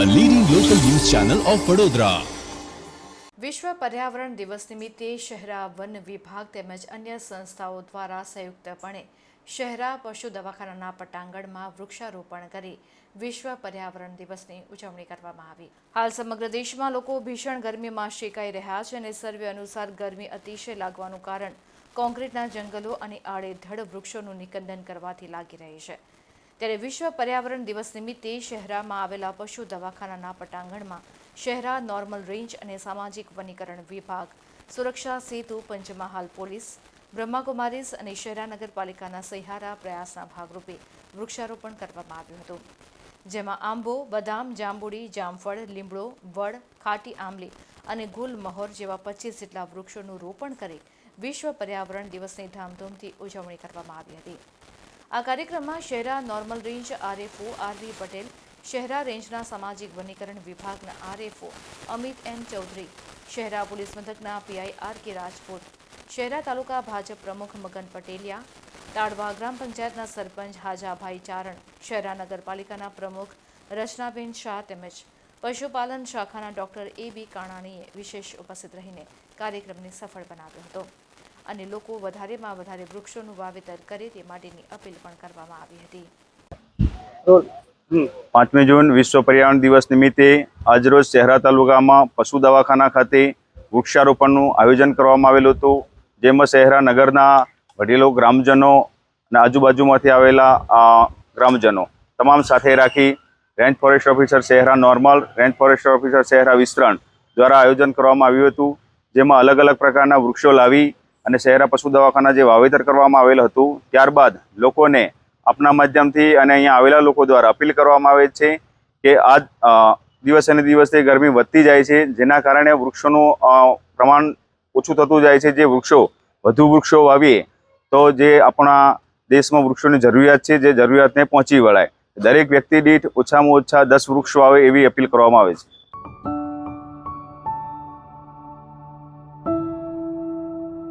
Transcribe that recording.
Channel of Vadodara વિશ્વ પર્યાવરણ દિવસ નિમિત્તે શહેરા વન વિભાગ તેમજ અન્ય સંસ્થાઓ દ્વારા સંયુક્તપણે શહેરા પશુ દવાખાનાના પટાંગણમાં વૃક્ષારોપણ કરી વિશ્વ પર્યાવરણ દિવસની ઉજવણી કરવામાં આવી. હાલ સમગ્ર દેશમાં લોકો ભીષણ ગરમીમાં શેકાઈ રહ્યા છે અને સર્વે અનુસાર ગરમી અતિશય લાગવાનું કારણ કોન્ક્રીટના જંગલો અને આડેધડ વૃક્ષોનું નિકંદન કરવાથી લાગી રહી છે. ત્યારે વિશ્વ પર્યાવરણ દિવસ નિમિત્તે શહેરામાં આવેલા પશુ દવાખાનાના પટાંગણમાં શહેરા નોર્મલ રેન્જ અને સામાજિક વનીકરણ વિભાગ, સુરક્ષા સેતુ, પંચમહાલ પોલીસ બ્રહ્માકુમારીઝ અને શહેરા નગરપાલિકાના સહિયારા પ્રયાસના ભાગરૂપે વૃક્ષારોપણ કરવામાં આવ્યું હતું. જેમાં આંબો, બદામ, જાંબુડી, જામફળ, લીમડો, વડ, ખાટી આંબલી અને ગુલ મહોર જેવા પચીસ જેટલા વૃક્ષોનું રોપણ કરી વિશ્વ પર્યાવરણ દિવસની ધામધૂમથી ઉજવણી કરવામાં આવી હતી. આ કાર્યક્રમમાં Shehra normal range RFO RV Patel, Shehra રેન્જના સામાજિક વનીકરણ વિભાગના RFO Amit N Chaudhary, Shehra police મથકના PI R K Rajput Shehra તાલુકા ભાજપ પ્રમુખ મગન પટેલિયા, તાડવા ગ્રામ પંચાયતના સરપંચ હાજાભાઈ ચારણ, શહેરા નગરપાલિકાના પ્રમુખ રચનાબેન શાહ તેમજ પશુપાલન શાખાના ડોક્ટર એ બી કાણાણીએ વિશેષ ઉપસ્થિત રહીને કાર્યક્રમને સફળ બનાવ્યો હતો. અને લોકો વધારેમાં વધારે વૃક્ષોનું વાવેતર કરે તે માટેની અપીલ પણ કરવામાં આવી હતી. પાંચમી જૂન વિશ્વ પર્યાવરણ દિવસ નિમિત્તે આજરોજ શહેરા તાલુકામાં પશુ દવાખાના ખાતે વૃક્ષારોપણનું આયોજન કરવામાં આવેલું હતું, જેમાં શહેરા નગરના વડીલો, ગ્રામજનો અને આજુબાજુમાંથી આવેલા ગ્રામજનો તમામ સાથે રાખી range forest officer Shehra normal range forest officer Shehra વિસ્તરણ દ્વારા આયોજન કરવામાં આવ્યું હતું, જેમાં અલગ અલગ પ્રકારના વૃક્ષો લાવી અને શહેરા પશુ દવાખાના જે વાવેતર કરવામાં આવેલ હતું, ત્યારબાદ લોકોને આપના માધ્યમથી અને અહીંયા આવેલા લોકો દ્વારા અપીલ કરવામાં આવે છે કે આ દિવસે ને દિવસે ગરમી વધતી જાય છે, જેના કારણે વૃક્ષોનું પ્રમાણ ઓછું થતું જાય છે. જે વૃક્ષો, વધુ વૃક્ષો વાવીએ, તો જે આપણા દેશમાં વૃક્ષોની જરૂરિયાત છે, જે જરૂરિયાતને પહોંચી વળાય. દરેક વ્યક્તિ દીઠ ઓછામાં ઓછા દસ વૃક્ષો આવે એવી અપીલ કરવામાં આવે છે.